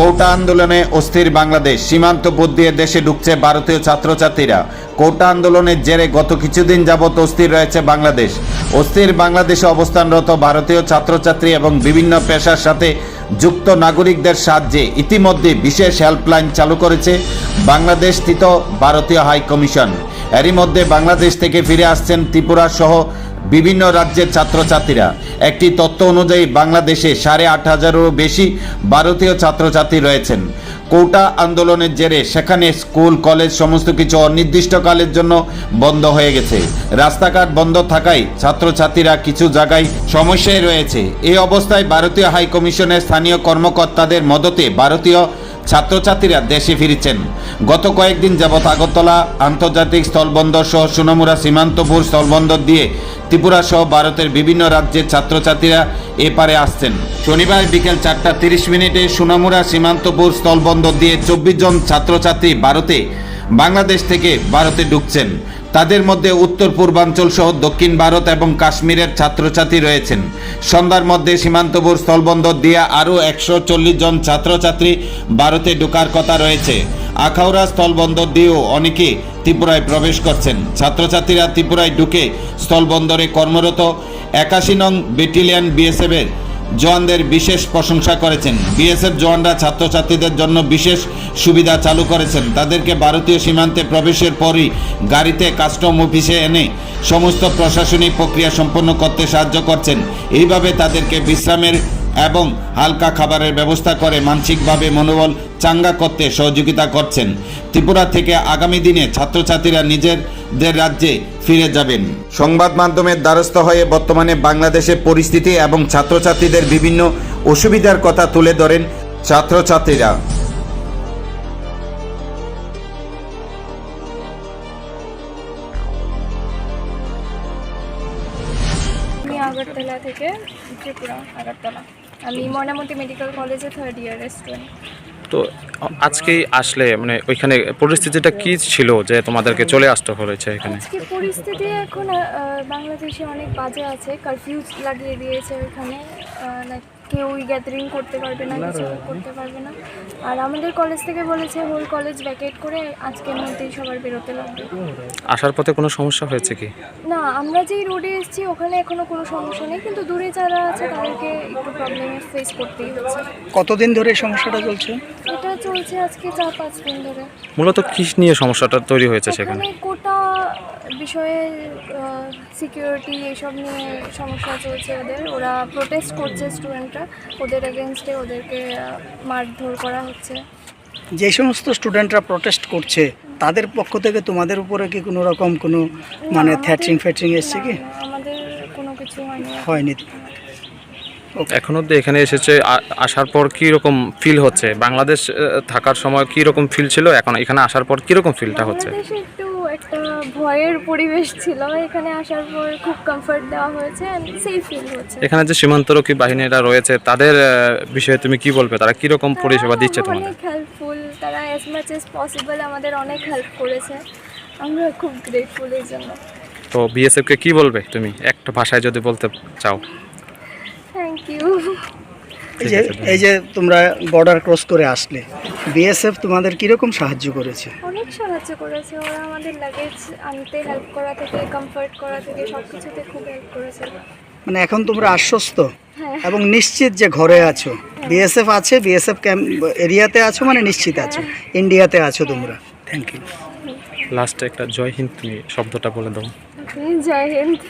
কোটা আন্দোলনে অস্থির বাংলাদেশ, সীমান্ত পথ দিয়ে দেশে ঢুকছে ভারতীয় ছাত্রছাত্রীরা। কোটা আন্দোলনের জেরে গত কিছুদিন যাবৎ অস্থির রয়েছে বাংলাদেশ। অস্থির বাংলাদেশে অবস্থানরত ভারতীয় ছাত্রছাত্রী এবং বিভিন্ন পেশার সাথে যুক্ত নাগরিকদের সাহায্যে ইতিমধ্যে বিশেষ হেল্পলাইন চালু করেছে বাংলাদেশ স্থিত ভারতীয় হাই কমিশন এরই মধ্যে বাংলাদেশ থেকে ফিরে আসছেন ত্রিপুরা সহ বিভিন্ন রাজ্যের ছাত্রছাত্রীরা। একটি তথ্য অনুযায়ী বাংলাদেশে সাড়ে আট হাজারেরও বেশি ভারতীয় ছাত্রছাত্রী রয়েছেন। কোটা আন্দোলনের জেরে সেখানে স্কুল, কলেজ সমস্ত কিছু অনির্দিষ্টকালের জন্য বন্ধ হয়ে গেছে। রাস্তাঘাট বন্ধ থাকায় ছাত্রছাত্রীরা কিছু জায়গায় সমস্যায় রয়েছে। এই অবস্থায় ভারতীয় হাইকমিশনের স্থানীয় কর্মকর্তাদের মদতে ভারতীয় ছাত্রছাত্রীরা দেশে ফিরেছেন। গত কয়েকদিন যাবৎ আগরতলা আন্তর্জাতিক স্থলবন্দর সহ সুনামুরা সীমান্তপুর স্থলবন্দর দিয়ে ত্রিপুরা সহ ভারতের বিভিন্ন রাজ্যের ছাত্রছাত্রীরা এপারে আসছেন। শনিবার বিকেল চারটা তিরিশ মিনিটে সুনামুরা সীমান্তপুর স্থলবন্দর দিয়ে চব্বিশ জন ছাত্রছাত্রী ভারতে বাংলাদেশ থেকে ভারতে ঢুকছেন। তাদের মধ্যে উত্তর পূর্বাঞ্চল সহ দক্ষিণ ভারত এবং কাশ্মীরের ছাত্রছাত্রী রয়েছেন। সন্ধ্যার মধ্যে সীমান্তপুর স্থলবন্দর দিয়ে আরও একশো চল্লিশ জন ছাত্রছাত্রী ভারতে ঢোকার কথা রয়েছে। আখাউড়া স্থলবন্দর দিয়েও অনেকে ত্রিপুরায় প্রবেশ করছেন। ছাত্রছাত্রীরা ত্রিপুরায় ঢুকে স্থলবন্দরে কর্মরত। একাশি নং ব্যাটালিয়ন বিএসএফের জওয়ানদের বিশেষ প্রশংসা করেছেন। বিএসএফ জওয়ানরা ছাত্রছাত্রীদের জন্য বিশেষ সুবিধা চালু করেছেন। তাদেরকে ভারতীয় সীমান্তে প্রবেশের পরই গাড়িতে কাস্টম অফিসে এনে সমস্ত প্রশাসনিক প্রক্রিয়া সম্পন্ন করতে সাহায্য করছেন। এইভাবে তাদেরকে বিশ্রামের এবং হালকা খাবারের ব্যবস্থা করে মানসিকভাবে মনোবল চাঙ্গা করতে সহযোগিতা করছেন। ত্রিপুরা থেকে আগামী দিনে ছাত্রছাত্রীরা নিজেদের রাজ্যে ফিরে যাবেন। সংবাদ মাধ্যমের দ্বারস্থ হয়ে বর্তমানে বাংলাদেশের পরিস্থিতি এবং ছাত্রছাত্রীদের বিভিন্ন অসুবিধার কথা তুলে ধরেন ছাত্রছাত্রীরা। আগরতলা থেকে ত্রিপুরা আগরতলা। আমি ময়নামতি মেডিকেল কলেজে থার্ড ইয়ারের স্টুডেন্ট তো আজকে আসলে মানে ওইখানে পরিস্থিতিটা কি ছিল যে তোমাদেরকে চলে আসতে হয়েছে এখানে? আজকে পরিস্থিতি এখন বাংলাদেশে অনেক বাজে আছে কারফিউ লাগিয়ে দিয়েছে ওইখানে লাইক কেউই গ্যাদারিং করতে পারবে না কিছু করতে পারবে না। আর আমাদের কলেজ থেকে বলেছে হোল কলেজ ব্যাকেট করে আজকের মধ্যেই সবার বেরোতে লাগবে। আসার পথে কোনো সমস্যা হয়েছে কি? না আমরা যেই রোডে এসেছি ওখানে এখনও কোনো সমস্যা নেই কিন্তু দূরে যারা আছে তাদেরকে একটু প্রবলেম ফেস করতেই হচ্ছে। কতদিন ধরে এই সমস্যাটা চলছে? এটা চলছে আজকে চার পাঁচ দিন ধরে। মূলত কি নিয়ে সমস্যাটা তৈরি হয়েছে সেখানে? এখানে কোটা বিষয়ে সিকিউরিটি এইসব নিয়ে সমস্যা চলছে ওদের। ওরা প্রোটেস্ট করছে স্টুডেন্টরা ওদের এগেনস্টে ওদেরকে মারধর করা হচ্ছে। যে সমস্ত স্টুডেন্টরা প্রটেস্ট করছে তাদের পক্ষ থেকে তোমাদের উপরে কি কোনো রকম কোনো মানে থ্যাটরিং ফ্যাটরিং এসছে কি? আমাদের কোনো কিছু হয়নি। হয়নি। এখন অব্দি এখানে এসেছে আসার পর কি রকম ফিল হচ্ছে? বাংলাদেশ থাকার সময় কি রকম ফিল ছিল? এখন এখানে আসার পর কি রকম ফিলটা হচ্ছে? একটু একটা ভয়ের পরিবেশ ছিল। এখানে আসার পর খুব কমফর্ট দেওয়া হয়েছে সেফ ফিল হচ্ছে। এখানে যে সীমান্তরক্ষী বাহিনীরা রয়েছে তাদের বিষয়ে তুমি কি বলবে? তারা কি রকম পরিষেবা দিচ্ছে তোমাদের? অনেক হেল্পফুল তারা অ্যাজ মাচ এস পসিবল আমাদের অনেক হেল্প করেছে। আমরা খুব গ্রেটফুল জন্য। তো বিএসএফকে কি বলবে তুমি? একটা ভাষায় যদি বলতে চাও। থ্যাংক ইউ এই যে এই যে তোমরা বর্ডার ক্রস করে আসলে বিএসএফ তোমাদের কীরকম সাহায্য করেছে? অনেক সাহায্য করেছে। ওরা আমাদের লাগেজ আনতে হেল্প করা থেকে কমফর্ট করা থেকে সব কিছুতে খুব হেল্প করেছে। মানে এখন তোমরা আশ্বস্ত? হ্যাঁ। এবং নিশ্চিত যে ঘরে আছো? বিএসএফ আছে বিএসএফ ক্যাম্প এরিয়াতে আছো মানে নিশ্চিত আছো? ইন্ডিয়াতে আছো তোমরা? থ্যাংক ইউ লাস্টে একটা জয় হিন্দ তুমি শব্দটা বলে দাও। জয় হিন্দ।